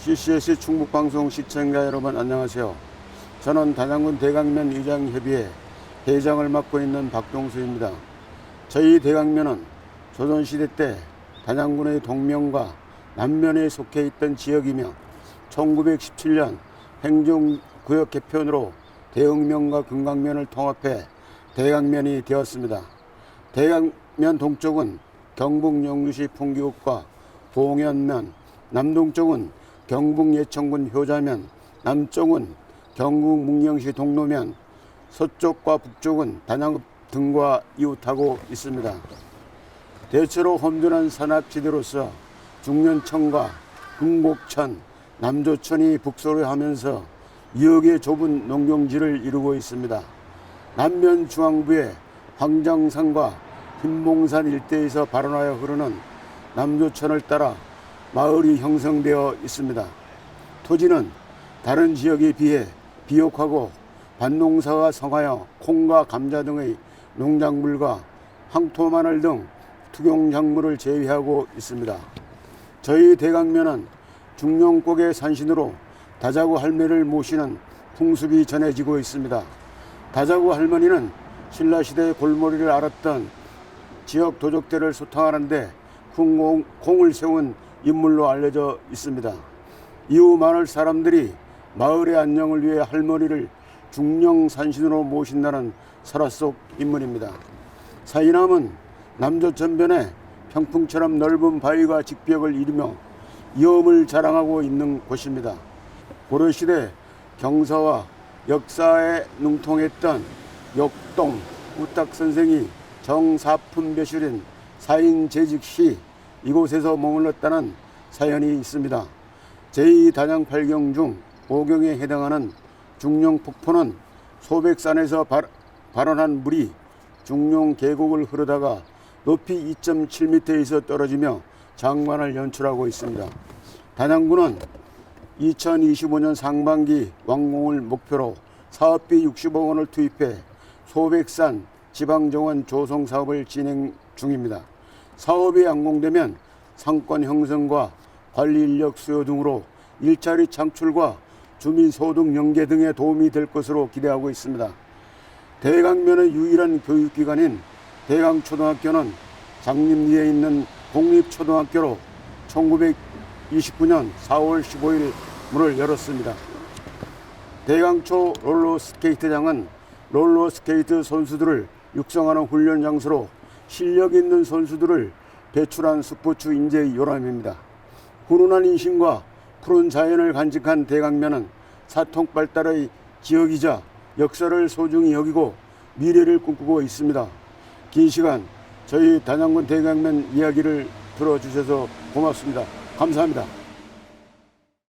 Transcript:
CCS 충북방송 시청자 여러분 안녕하세요. 저는 단양군 대강면 의장협의회 회장을 맡고 있는 박동수입니다. 저희 대강면은 조선시대 때 단양군의 동면과 남면에 속해 있던 지역이며 1917년 행정구역 개편으로 대흥면과 금강면을 통합해 대강면이 되었습니다. 대강면 동쪽은 경북 영주시 풍기읍과 봉현면, 남동쪽은 경북 예천군 효자면, 남쪽은 경북 문경시 동로면, 서쪽과 북쪽은 단양읍 등과 이웃하고 있습니다. 대체로 험준한 산악지대로서 중년천과 흥곡천, 남조천이 북소를 하면서 2억의 좁은 농경지를 이루고 있습니다. 남면 중앙부의 황장산과 흰봉산 일대에서 발원하여 흐르는 남조천을 따라 마을이 형성되어 있습니다. 토지는 다른 지역에 비해 비옥하고 밭농사가 성하여 콩과 감자 등의 농작물과 황토 마늘 등 투경작물을 제외하고 있습니다. 저희 대강면은 중령곡의 산신으로 다자구 할매를 모시는 풍습이 전해지고 있습니다. 다자구 할머니는 신라시대의 골머리를 앓았던 지역 도적들을 소탕하는데 큰 공- 공을 세운 인물로 알려져 있습니다. 이후 마을 사람들이 마을의 안녕을 위해 할머니를 중령산신으로 모신다는 설화 속 인물입니다. 사이남은 남조천변에 평풍처럼 넓은 바위가 직벽을 이루며 위엄을 자랑하고 있는 곳입니다. 고려시대 경사와 역사에 능통했던 역동 우탁 선생이 정사품 배실인 사인 재직 시 이곳에서 머물렀다는 사연이 있습니다. 제2단양 8경 중 5경에 해당하는 중령 폭포는 소백산에서 발, 발원한 물이 중령 계곡을 흐르다가 높이 2.7m에서 떨어지며 장관을 연출하고 있습니다. 단양군은 2025년 상반기 완공을 목표로 사업비 60억 원을 투입해 소백산 지방정원 조성 사업을 진행 중입니다. 사업이 완공되면 상권 형성과 관리 인력 수요 등으로 일자리 창출과 주민 소득 연계 등에 도움이 될 것으로 기대하고 있습니다. 대강면의 유일한 교육기관인 대강초등학교는 장림리에 있는 공립초등학교로 1929년 4월 15일 문을 열었습니다. 대강초 롤러스케이트장은 롤러스케이트 선수들을 육성하는 훈련 장소로 실력 있는 선수들을 배출한 스포츠 인재 요람입니다. 훈훈한 인심과 푸른 자연을 간직한 대강면은 사통 발달의 지역이자 역사를 소중히 여기고 미래를 꿈꾸고 있습니다. 긴 시간 저희 단양군 대강면 이야기를 들어주셔서 고맙습니다. 감사합니다.